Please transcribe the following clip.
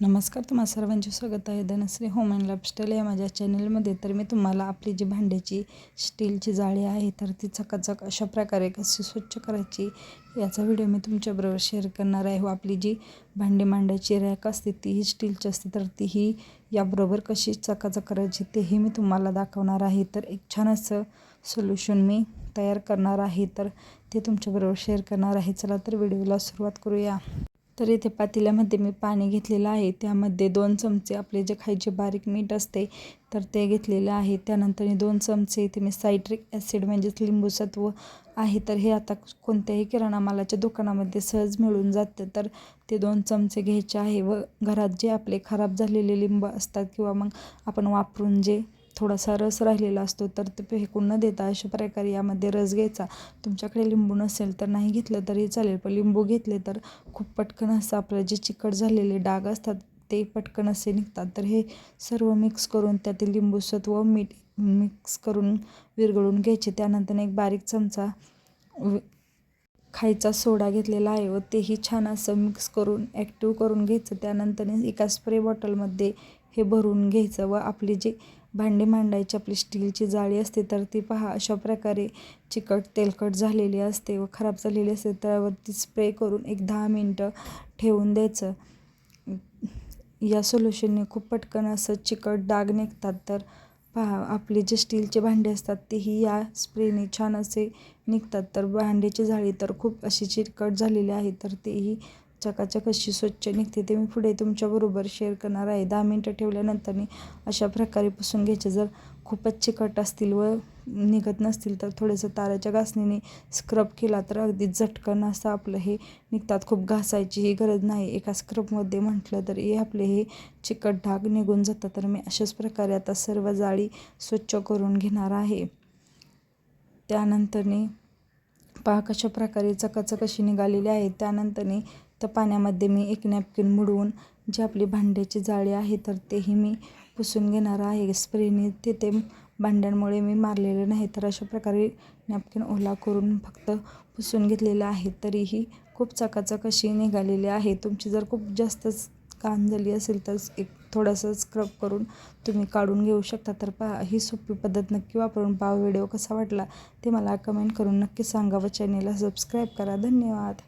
नमस्कार तुम्हा सर्वांचे स्वागत आहे. धनश्री होम अँड लाईफस्टाईल या माझ्या चॅनलमध्ये. तर मी तुम्हाला आपली जी भांड्याची स्टीलची जाळी आहे तर ती चकाचक अशा प्रकारे कशी स्वच्छ करायची याचा व्हिडिओ मी तुमच्याबरोबर शेअर करणार आहे. व आपली जी भांडी मांडायची रॅक असते तीही स्टीलची असते तर तीही याबरोबर कशी चकाचक करायची तेही मी तुम्हाला दाखवणार आहे. तर एक छान असं सोल्युशन मी तयार करणार आहे तर ते तुमच्याबरोबर शेअर करणार आहे. चला तर व्हिडिओला सुरुवात करूया. तर इथे पातेल्यामध्ये मी पाणी घेतलेलं आहे. त्यामध्ये दोन चमचे आपले जे खायचे बारीक मीठ असते तर ते घेतलेलं आहे. त्यानंतर दोन चमचे इथे मी सायट्रिक ॲसिड म्हणजेच लिंबूसत्व आहे. तर हे आता कोणत्याही किराणा मालाच्या दुकानामध्ये सहज मिळून जातं. तर ते दोन चमचे घ्यायचे आहे व घरात जे आपले खराब झालेले लिंब असतात किंवा मग आपण वापरून जे थोडासा रस राहिलेला असतो तर ते फेकून न देता अशा प्रकारे यामध्ये रस घ्यायचा. तुमच्याकडे लिंबू नसेल तर नाही घेतलं तरी चालेल पण लिंबू घेतले तर खूप पटकन असं आपलं जे चिकट झालेले डाग असतात ते पटकन असे निघतात. तर हे सर्व मिक्स करून त्यातील लिंबू सत्व मीठ मिक्स करून विरघळून घ्यायचे. त्यानंतर एक बारीक चमचा खायचा सोडा घेतलेला आहे व तेही छान असं मिक्स करून ॲक्टिव्ह करून घ्यायचं. त्यानंतर एका स्प्रे बॉटलमध्ये हे भरून घ्यायचं व आपली जे भांडी मांडायची आपली स्टीलची जाळी असते तर ती पहा अशा प्रकारे चिकट तेलकट झालेली असते व खराब झालेली असते. त्यावरती स्प्रे करून एक दहा मिनटं ठेवून द्यायचं. या सोल्युशनने खूप पटकन असं चिकट डाग निघतात. तर पहा आपले जे स्टीलचे भांडे असतात तेही या स्प्रेने छान असे निघतात. तर भांड्याची जाळी तर खूप अशी चिकट झालेली आहे तर तेही चकाचक अशी स्वच्छ निघते ते मी पुढे तुमच्याबरोबर शेअर करणार आहे. दहा मिनटं ठेवल्यानंतर अशा प्रकारे पुसून घ्यायचे. जर खूपच चिकट असतील व निघत नसतील तर थोडंसं ताराच्या घासणीने स्क्रब केला तर अगदी झटकन असं आपलं हे निघतात. खूप घासायची ही गरज नाही. एका स्क्रबमध्ये म्हटलं तर हे आपले हे चिकट डाग निघून जातात. तर मी अशाच प्रकारे आता सर्व जाळी स्वच्छ करून घेणार आहे. त्यानंतरने पहा कशा प्रकारे चकाचक अशी निघालेली आहे. त्यानंतरने तर पाण्यामध्ये मी एक नॅपकिन मुडवून जी आपली भांड्याची जाळी आहे तर तेही मी पुसून घेणार आहे. स्प्रेने तिथे भांड्यांमुळे मी मारलेले नाही तर अशा प्रकारे नॅपकिन ओला करून फक्त पुसून घेतलेलं आहे. तरीही खूप चकाचक अशी निघालेली आहे. तुमची जर खूप जास्तच कान झाली असेल तर एक थोडंसं स्क्रब करून तुम्ही काढून घेऊ शकता. तर पा ही सोपी पद्धत नक्की वापरून पहा. व्हिडिओ कसा वाटला ते मला कमेंट करून नक्की सांगा व चॅनेलला सबस्क्राईब करा. धन्यवाद.